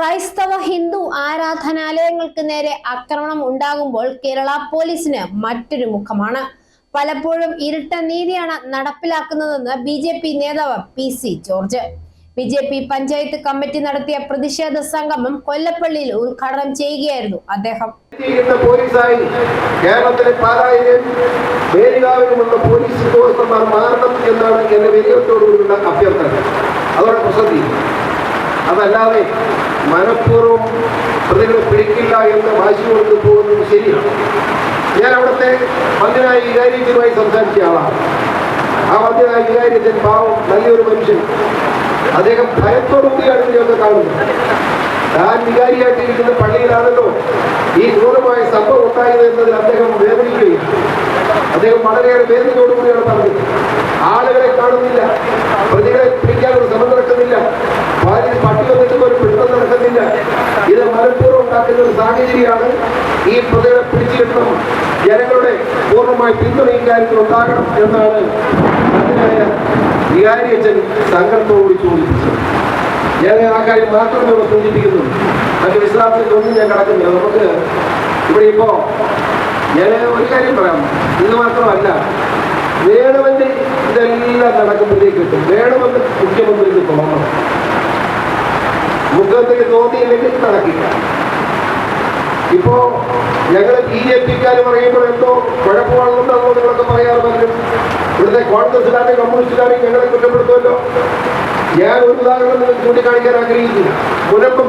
ക്രൈസ്തവ ഹിന്ദു ആരാധനാലയങ്ങൾക്ക് നേരെ ആക്രമണം ഉണ്ടാകുമ്പോൾ കേരള പോലീസിന് മറ്റൊരു മുഖമാണ്. പലപ്പോഴും ഇരുട്ട നീതിയാണ് നടപ്പിലാക്കുന്നതെന്ന് ബി ജെ പി നേതാവ് P C George. B J P panchayat committee നടത്തിയ പ്രതിഷേധ സംഗമം കൊല്ലപ്പള്ളിയിൽ ഉദ്ഘാടനം ചെയ്യുകയായിരുന്നു അദ്ദേഹം. പോലീസ് എന്നാണ് അഭ്യർത്ഥന. അതല്ലാതെ മനഃപൂർവം പ്രതികളെ പിടിക്കില്ല എന്ന് വാശി കൊണ്ട് പോകുന്നത് ശരിയാണ്. ഞാൻ അവിടുത്തെ മന്ത്രിയായ വികാരിയത്തിനുമായി സംസാരിച്ച ആളാണ്. ആ മന്ത്രിയായ വികാരിയത്തിൽ പാവം നല്ലൊരു മനുഷ്യൻ. അദ്ദേഹം ഭയത്തോടുകൂടിയാണ് ഇതിനെയൊക്കെ കാണുന്നത്. താൻ വികാരിയായിട്ടിരിക്കുന്ന പള്ളിയിലാണല്ലോ. ഈ ക്രൂരമായ സംഭവം ഉണ്ടായത് എന്നതിൽ അദ്ദേഹം വേദനിക്കുകയും അദ്ദേഹം വളരെയേറെ വേദനയോടുകൂടിയാണ് പറഞ്ഞത്. ആളുകളെ കാണുന്നില്ല. സാഹചര്യമാണ് ഈ പ്രതികളെ പിടിച്ചു ജനങ്ങളുടെ പൂർണമായി പിന്തുണ ഇക്കാര്യത്തിൽ ഉണ്ടാകണം എന്നാണ് അതിനായ വികാരിയച്ഛൻ സംഘത്തോട് ചോദിപ്പിച്ചത്. ഞാൻ ആ കാര്യം മാത്രമേ ഇവിടെ സൂചിപ്പിക്കുന്നു. മറ്റു വിശ്വാസത്തിലൊന്നും ഞാൻ കടക്കുന്നില്ല. നമുക്ക് ഇവിടെ ഇപ്പോ ഞാൻ ഒരു കാര്യം പറയാം. ഇത് മാത്രമല്ല വേണമെങ്കിൽ ഇതെല്ലാം നടക്കുമ്പോഴേക്ക് കിട്ടും. വേണമെന്ന് മുഖ്യമന്ത്രിക്ക് തോന്നണം. മുഖ്യമന്ത്രിക്ക് തോന്നിയില്ലെങ്കിൽ നടക്കില്ല. ഇപ്പോ ഞങ്ങൾ ബി ജെ പിക്കാർ പറയുമ്പോൾ എന്തോ കുഴപ്പമാണെന്നുണ്ടാണോ നിങ്ങളൊക്കെ പറയാറുണ്ടെങ്കിലും ഇവിടുത്തെ കോൺഗ്രസ്സുകാരെ കമ്മ്യൂണിസ്റ്റുകാരെ ഞങ്ങളെ കുറ്റപ്പെടുത്തുമല്ലോ. ഞാൻ ഒരു ഉദാഹരണം നിങ്ങൾ ചൂണ്ടിക്കാണിക്കാൻ ആഗ്രഹിക്കുന്നു സംഭവം